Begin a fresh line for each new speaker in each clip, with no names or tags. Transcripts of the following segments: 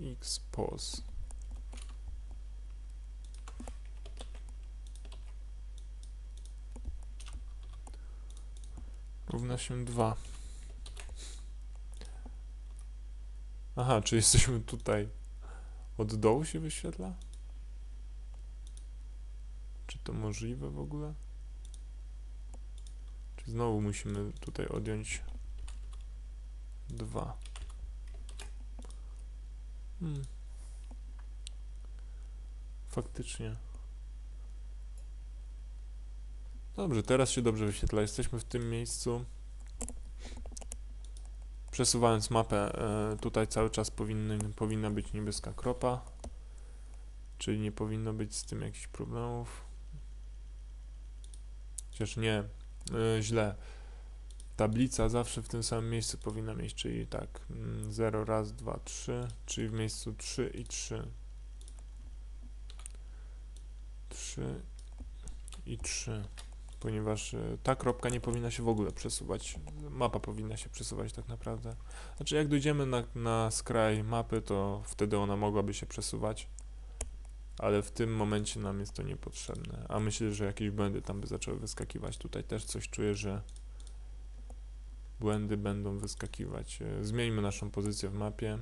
x pos. Równa się 2. Aha, czy jesteśmy tutaj? Od dołu się wyświetla? Czy to możliwe w ogóle? Czy znowu musimy tutaj odjąć 2? Hmm. Faktycznie. Dobrze, teraz się dobrze wyświetla. Jesteśmy w tym miejscu. Przesuwając mapę, e, tutaj cały czas powinny, powinna być niebieska kropa. Czyli nie powinno być z tym jakichś problemów. Chociaż nie, e, źle. Tablica zawsze w tym samym miejscu powinna mieć, czyli tak, 0, raz, 2, 3, czyli w miejscu 3 i 3. 3 i 3 ponieważ e, ta kropka nie powinna się w ogóle przesuwać. Mapa powinna się przesuwać tak naprawdę. Znaczy, jak dojdziemy na, na skraj mapy, to wtedy ona mogłaby się przesuwać, ale w tym momencie nam jest to niepotrzebne. A myślę, że jakieś błędy tam by zaczęły wyskakiwać. Tutaj też coś czuję, że błędy będą wyskakiwać. E, zmieńmy naszą pozycję w mapie.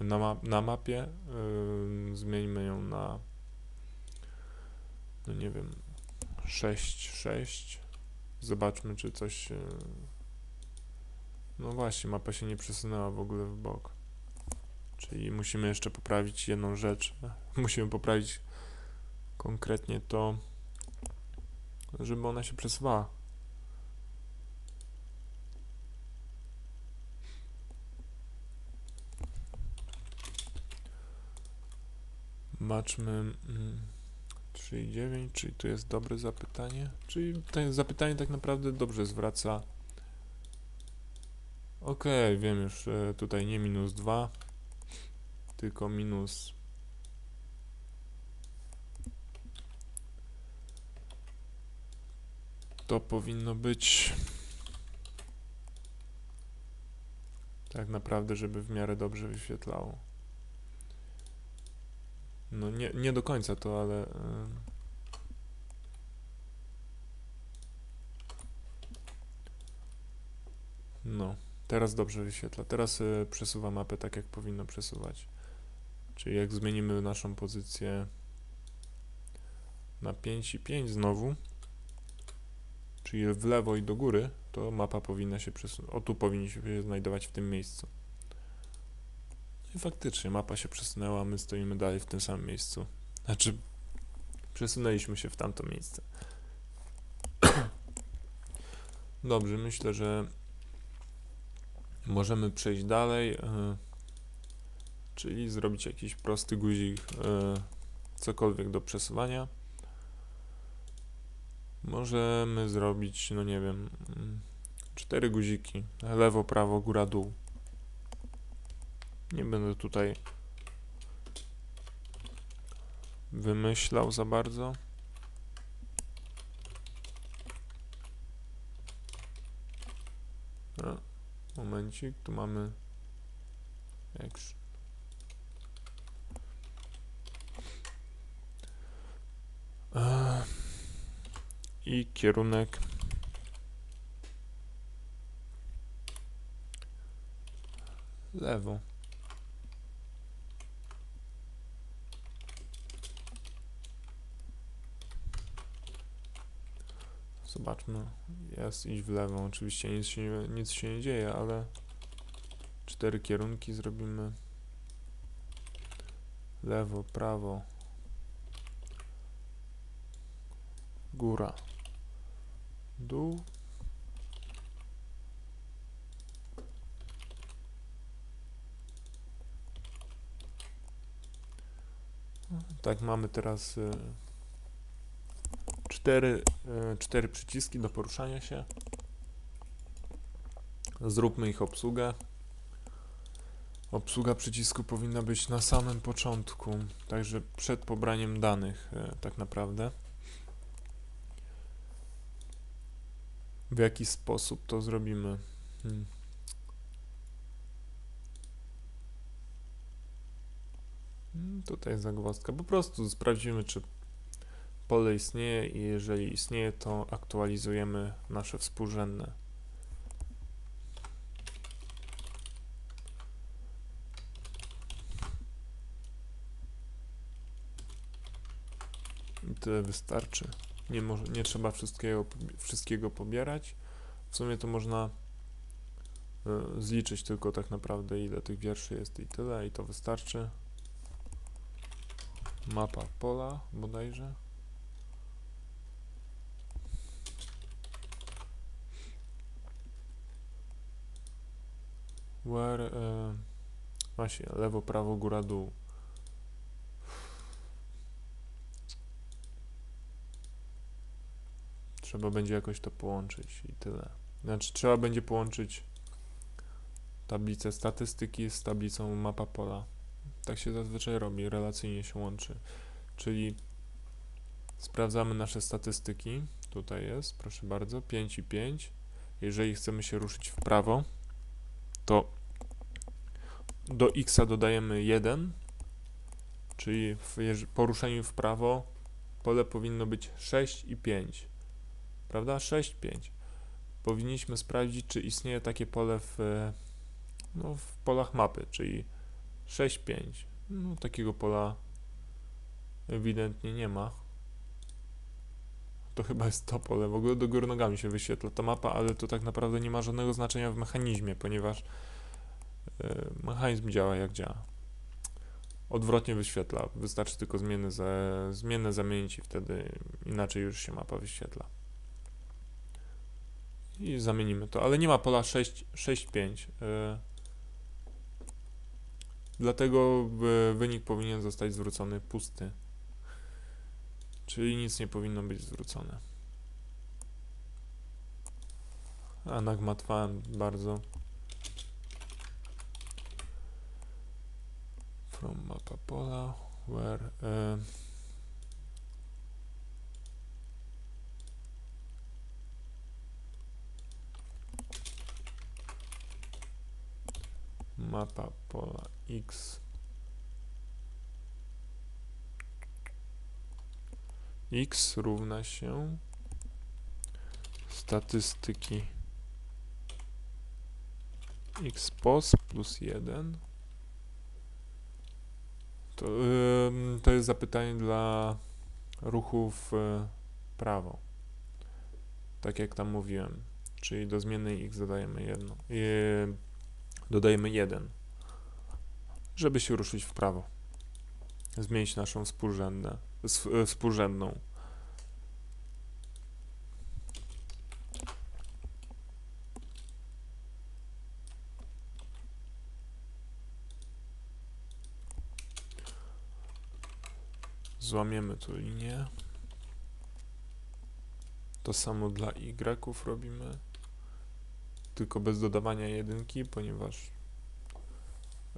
Na, ma na mapie yy, zmieńmy ją na no nie wiem 6, 6. Zobaczmy, czy coś. e, No właśnie, mapa się nie przesunęła w ogóle w bok. Czyli musimy jeszcze poprawić jedną rzecz. Musimy poprawić konkretnie to, żeby ona się przesuwała. Zobaczmy. Mm. 3,9, czyli to jest dobre zapytanie. Czyli to zapytanie tak naprawdę dobrze zwraca. Ok, wiem już, e, tutaj nie minus 2, tylko minus to powinno być tak naprawdę, żeby w miarę dobrze wyświetlało. No nie, nie do końca to, ale... y, No, teraz dobrze wyświetla. Teraz y, przesuwa mapę tak, jak powinno przesuwać. Czyli jak zmienimy naszą pozycję na 5 i 5 znowu, czyli w lewo i do góry, to mapa powinna się przesunąć. O, tu powinniśmy się znajdować w tym miejscu. I faktycznie mapa się przesunęła, my stoimy dalej w tym samym miejscu. Znaczy, przesunęliśmy się w tamto miejsce. Dobrze, myślę, że możemy przejść dalej, yy, czyli zrobić jakiś prosty guzik, yy, cokolwiek do przesuwania. Możemy zrobić, no nie wiem, yy, cztery guziki, lewo, prawo, góra, dół. Nie będę tutaj wymyślał za bardzo. A, momencik, tu mamy action. I kierunek lewo. Zobaczmy, jest iść w lewo. Oczywiście nic się nic się nie dzieje, ale cztery kierunki zrobimy. Lewo, prawo, góra, dół. Tak, mamy teraz y, cztery, e, cztery przyciski do poruszania się. Zróbmy ich obsługę. Obsługa przycisku powinna być na samym początku, także przed pobraniem danych, e, tak naprawdę. W jaki sposób to zrobimy? Hmm. Mm, Tutaj jest zagwozdka. Po prostu sprawdzimy, czy pole istnieje i jeżeli istnieje, to aktualizujemy nasze współrzędne. I tyle wystarczy. Nie, nie trzeba wszystkiego, wszystkiego pobierać. W sumie to można y, zliczyć tylko tak naprawdę ile tych wierszy jest i tyle i to wystarczy. Mapa pola bodajże. Where, e, właśnie, lewo, prawo, góra, dół. Trzeba będzie jakoś to połączyć i tyle. Znaczy, trzeba będzie połączyć tablicę statystyki z tablicą mapa pola. Tak się zazwyczaj robi, relacyjnie się łączy. Czyli sprawdzamy nasze statystyki. Tutaj jest, proszę bardzo, 5 i 5. Jeżeli chcemy się ruszyć w prawo, to do x dodajemy 1, czyli w poruszeniu w prawo pole powinno być 6 i 5. Prawda? 6, 5. Powinniśmy sprawdzić, czy istnieje takie pole w, no, w polach mapy, czyli 6, 5. No, takiego pola ewidentnie nie ma. To chyba jest to pole. W ogóle do góry nogami się wyświetla ta mapa, ale to tak naprawdę nie ma żadnego znaczenia w mechanizmie, ponieważ mechanizm działa jak działa. Odwrotnie wyświetla. Wystarczy tylko zmienne, za, zmienne zamienić i wtedy inaczej już się mapa wyświetla. I zamienimy to, ale nie ma pola 6, 6 5. e, Dlatego e, wynik powinien zostać zwrócony pusty. Czyli nic nie powinno być zwrócone. A nagmatwałem bardzo. From mapa pola, where... E, mapa pola x. X równa się statystyki x pos plus 1 to, to jest zapytanie dla ruchów y, prawo. Tak jak tam mówiłem czyli do zmiennej x dodajemy jedno y, dodajemy 1 żeby się ruszyć w prawo. Zmienić naszą e, współrzędną złamiemy tu linię to samo dla y robimy tylko bez dodawania jedynki, ponieważ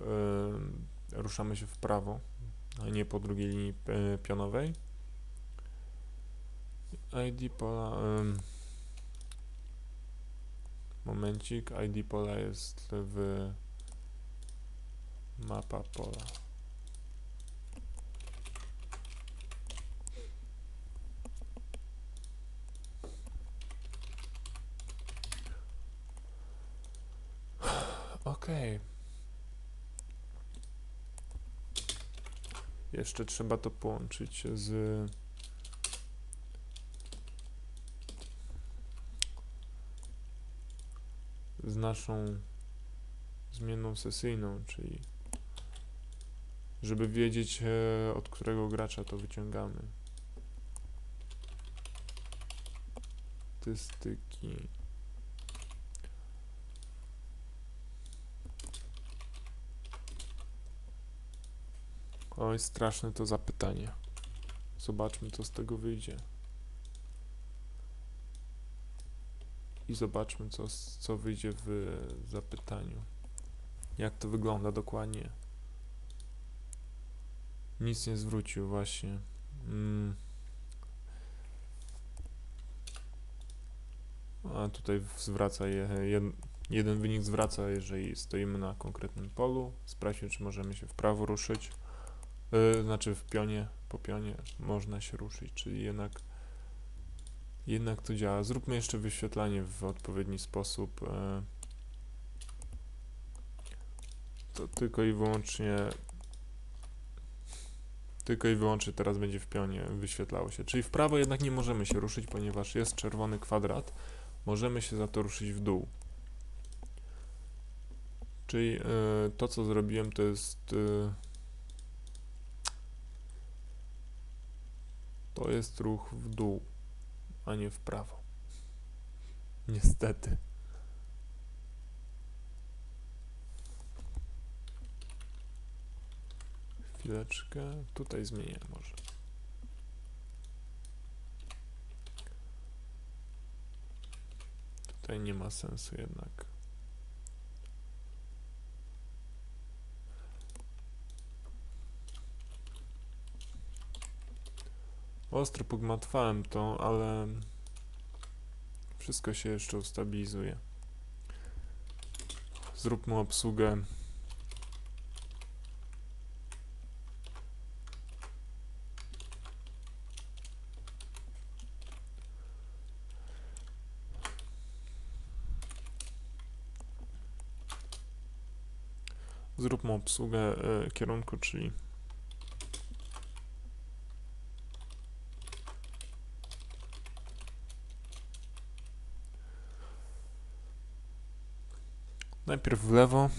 ym, ruszamy się w prawo, a nie po drugiej linii e, pionowej. ID pola. ym, momencik. ID pola jest w mapa pola. Okej. Jeszcze trzeba to połączyć z z naszą zmienną sesyjną, czyli żeby wiedzieć e, od którego gracza to wyciągamy. Statystyki. Oj, straszne to zapytanie. Zobaczmy, co z tego wyjdzie. I zobaczmy, co, co wyjdzie w zapytaniu. Jak to wygląda dokładnie. Nic nie zwrócił, właśnie. Mm. A tutaj zwraca je, jed, jeden wynik zwraca, jeżeli stoimy na konkretnym polu. Sprawdźmy, czy możemy się w prawo ruszyć. Yy, znaczy w pionie, po pionie można się ruszyć, czyli jednak jednak to działa. Zróbmy jeszcze wyświetlanie w odpowiedni sposób. e, To tylko i wyłącznie tylko i wyłącznie teraz będzie w pionie wyświetlało się. Czyli w prawo jednak nie możemy się ruszyć, ponieważ jest czerwony kwadrat. Możemy się za to ruszyć w dół. Czyli e, to, co zrobiłem, to jest to jest ruch w dół, a nie w prawo. Niestety. Chwileczkę. Tutaj zmienię może. Tutaj nie ma sensu jednak. Ostro pogmatwałem to, ale wszystko się jeszcze ustabilizuje. Zróbmy obsługę Zróbmy obsługę e, kierunku, czyli najpierw w lewo.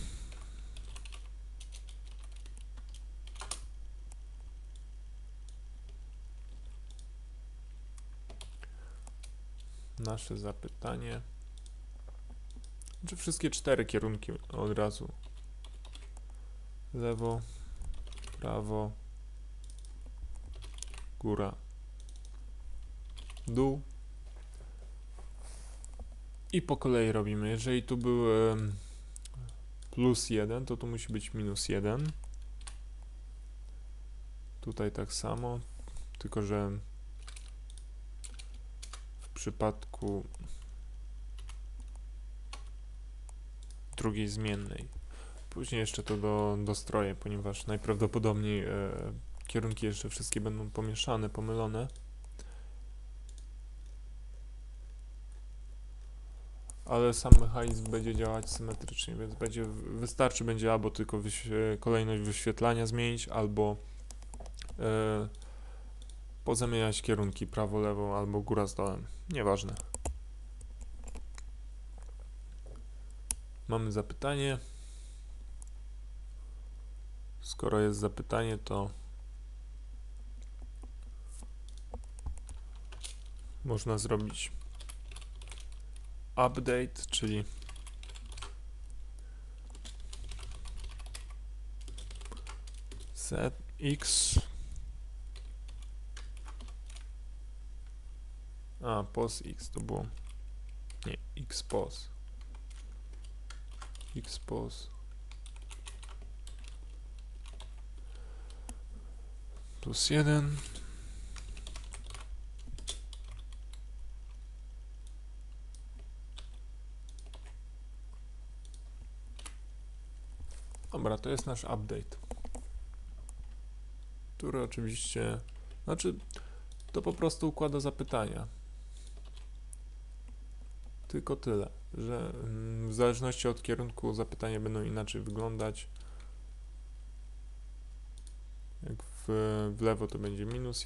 Nasze zapytanie. Czy wszystkie cztery kierunki od razu? lewo, prawo, góra, dół. I po kolei robimy. Jeżeli tu był em, plus 1, to tu musi być minus 1. Tutaj tak samo, tylko że w przypadku drugiej zmiennej Później jeszcze to do, dostroję, ponieważ najprawdopodobniej e, kierunki jeszcze wszystkie będą pomieszane, pomylone. Ale sam mechanizm będzie działać symetrycznie, więc będzie wystarczy będzie albo tylko wyś kolejność wyświetlania zmienić, albo e, pozamieniać kierunki prawo, lewo albo góra z dołem. Nieważne. Mamy zapytanie. Skoro jest zapytanie, to można zrobić update, czyli set x. A pos x to było. Nie x pos. X pos. Plus 1. Dobra, to jest nasz update. Który oczywiście, znaczy, to po prostu układa zapytania. Tylko tyle, że mm, w zależności od kierunku zapytania będą inaczej wyglądać. Jak w, w lewo to będzie minus 1.